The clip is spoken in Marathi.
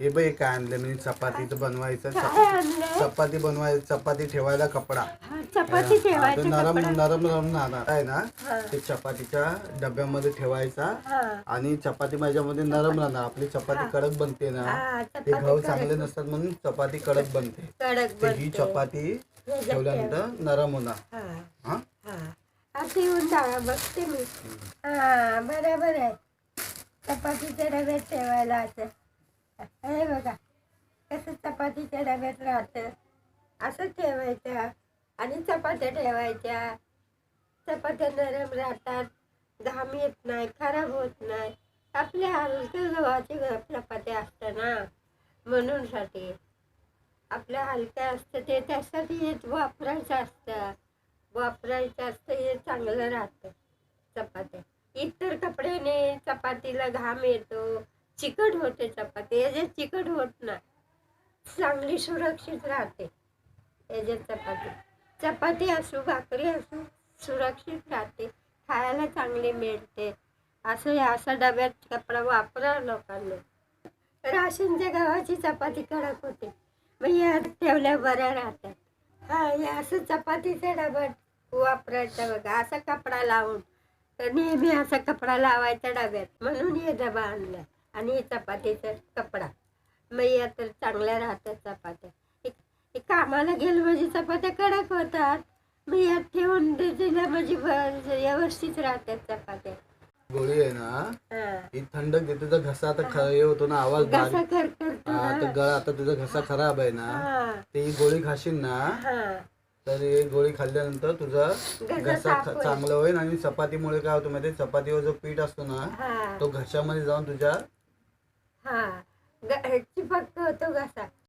हे बघ काय आणलं मी. चपातीचं बनवायचं. चपा- चपाती बनवायचं चपाती ठेवायला कपडा. चपाती हा, ठेवायचं तो नरम. नरम नरम राहणार आहे ना. ते चपातीच्या डब्यामध्ये ठेवायचा. हा. आणि चपाती माझ्यामध्ये नरम राहणार. आपली चपाती कडक बनते ना. हा, ते चपाती. चांगले नसतात म्हणून चपाती कडक बनते. कडक ही बनते. चपाती ठेवल्यानंतर नरम होणार. हा. हा? हा. आता येऊन जावा बघते मी. हा बरोबर आहे. चपातीच्या डब्यात ठेवायला असं. हे बघा कसं चपातीच्या डब्यात राहतं. असं ठेवायचं आणि चपात्या ठेवायच्या. चपात्या नरम राहतात घाम येत नाही खराब होत नाही. आपल्या हलक्या गव्हाची चपात्या असतं ना म्हणूनसाठी आपल्या हलक्या असतं ते त्यासाठी हे वापरायचं असतं. वापरायचं असतं हे चांगलं राहतं चपात्या. इतर कपड्याने चपातीला घाम येतो चिकट होते चपाती. याच्यात चिकट होत नाही चांगली सुरक्षित राहते याच्यात चपाती. चपाती असू भाकरी असू सुरक्षित राहते खायला चांगली मिळते. असं असा डब्यात कपडा वापरा लोकांनी. राशनच्या गव्हाची चपाती कडक होते मग या ठेवल्या बऱ्या राहतात. हा असं चपातीचा डबा वापरायचं बघा असा कपडा लावून. तर नेहमी असा कपडा लावायचा डब्यात म्हणून हे डबा आणला. आणि चपातीचा कपडा. मग या तर चांगल्या राहतात चपात्या. हे- कामाला गेलं म्हणजे चपात्या कडक होतात. मग यात ठेवून दिल्या म्हणजे व्यवस्थित राहतात चपात्या. गोळी आहे ना? हा. थंड घेते तर घसा आता ख- हे होतो ना आवाज तर गळा आता तुझा घसा खराब आहे ना. ते ही गोळी खाशील ना तर ही गोळी खाल्ल्यानंतर तुझा घसा घसा. चांगला होईल आणि चपातीमुळे काय होतं माहिती चपातीवर जो पीठ असतो ना तो घशामध्ये जाऊन तुझ्या हा ग- चिपकतो होतो घसा.